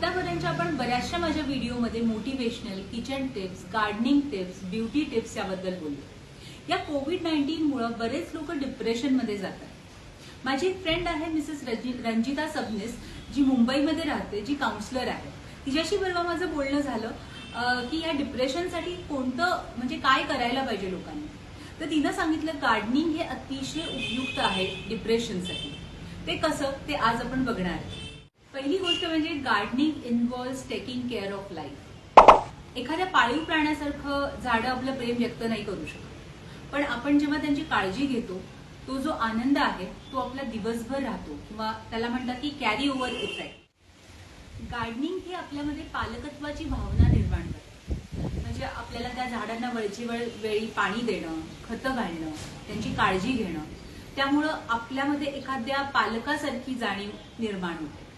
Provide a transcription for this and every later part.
आतापर्यंत आपण बऱ्याचशा माझ्या व्हिडिओमध्ये motivational kitchen tips gardening tips beauty tips याबद्दल बोललो. या कोविड नाईन्टीन मुळे बरेच लोक डिप्रेशनमध्ये जातात. माझी एक फ्रेंड आहे मिसेस रंजिता सबनीस जी मुंबईमध्ये राहते जी काउन्सिलर आहे. तिच्याशी बरोबर माझं बोलणं झालं की या डिप्रेशनसाठी कोणतं म्हणजे काय करायला पाहिजे लोकांनी? तर तिनं सांगितलं गार्डनिंग हे अतिशय उपयुक्त आहे डिप्रेशनसाठी ते कसं? ते आज आपण बघणार आहे पहिली गोष्ट म्हणजे gardening involve taking care of life एखाद्या पाळीव प्राण्यासारखं झाडं आपलं प्रेम व्यक्त नाही करू शकत. पण आपण जेव्हा त्यांची काळजी घेतो तो जो आनंद आहे तो आपला दिवसभर राहतो. किंवा त्याला म्हणतात की कॅरी ओव्हर इफेक्ट गार्डनिंग हे आपल्यामध्ये पालकत्वाची भावना निर्माण करते. म्हणजे आपल्याला त्या झाडांना वेळची वेळ वेळी पाणी देणं खतं घालणं त्यांची काळजी घेणं त्यामुळं आपल्यामध्ये एखाद्या पालकासारखी जाणीव निर्माण होते.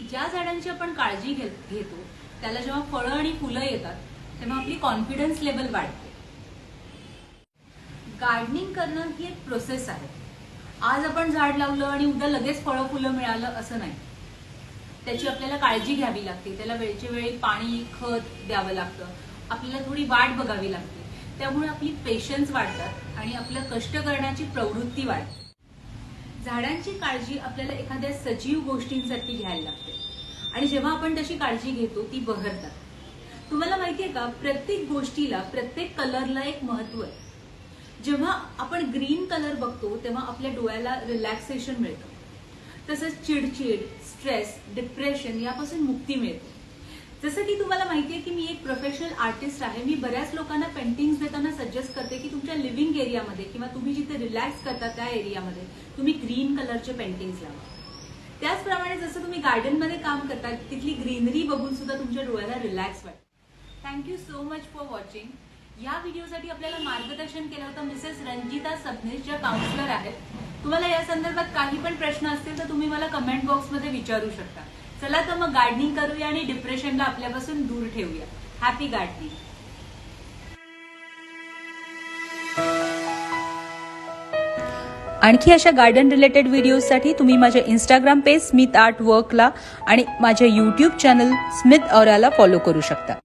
ज्या झाडांची आपण काळजी घेतो त्याला जेव्हा फळं आणि फुलं येतात तेव्हा आपली कॉन्फिडन्स लेवल वाढते. गार्डनिंग करणं ही एक प्रोसेस आहे. आज आपण झाड लावलं आणि उद्या लगेच फळं फुलं मिळालं असं नाही. त्याची आपल्याला काळजी घ्यावी लागते. त्याला वेळच्या वेळी पाणी खत द्यावं लागतं. आपल्याला थोडी वाट बघावी लागते. त्यामुळे आपली पेशन्स वाढतात आणि आपलं कष्ट करण्याची प्रवृत्ती वाढते. झाडांची काळजी आपल्याला एखाद्या सजीव गोष्टींसाठी घ्यायला लागते. आणि जेव्हा आपण तशी काळजी घेतो ती बहरतात. तुम्हाला माहितीये का? प्रत्येक गोष्टीला प्रत्येक कलरला एक महत्त्व आहे. जेव्हा आपण ग्रीन कलर बघतो तेव्हा आपल्या डोळ्याला रिलॅक्सेशन मिळतं. तसंच चिडचिड स्ट्रेस डिप्रेशन यापासून मुक्ती मिळते. जसं की तुम्हाला माहिती आहे की मी एक प्रोफेशनल आर्टिस्ट आहे. मी बऱ्याच लोकांना पेंटिंग्स देताना सजेस्ट करते की तुमच्या लिव्हिंग एरियामध्ये किंवा तुम्ही जिथे रिलॅक्स करता त्या एरियामध्ये तुम्ही ग्रीन कलरचे पेंटिंग्स लावा. त्याचप्रमाणे जसं तुम्ही गार्डनमध्ये काम करता तिथली ग्रीनरी बघून सुद्धा तुमच्या डोळ्याला रिलॅक्स वाटतं. Thank you so much for watching या व्हिडिओसाठी आपल्याला मार्गदर्शन केलं होतं मिसेस रंजिता सबनेश ज्या काउन्सिलर आहेत. तुम्हाला या संदर्भात काही पण प्रश्न असतील तर तुम्ही मला कमेंट बॉक्समध्ये विचारू शकता. चला तर मग गार्डनिंग करूया आणि डिप्रेशनला आपल्यापासून दूर ठेवूया. हॅपी गार्डनिंग आणखी अशा गार्डन रिलेटेड व्हिडिओजसाठी तुम्ही माझ्या इंस्टाग्राम पेज स्मिथ आर्ट वर्कला आणि माझ्या यूट्यूब चॅनल स्मिथ औराला फॉलो करू शकता.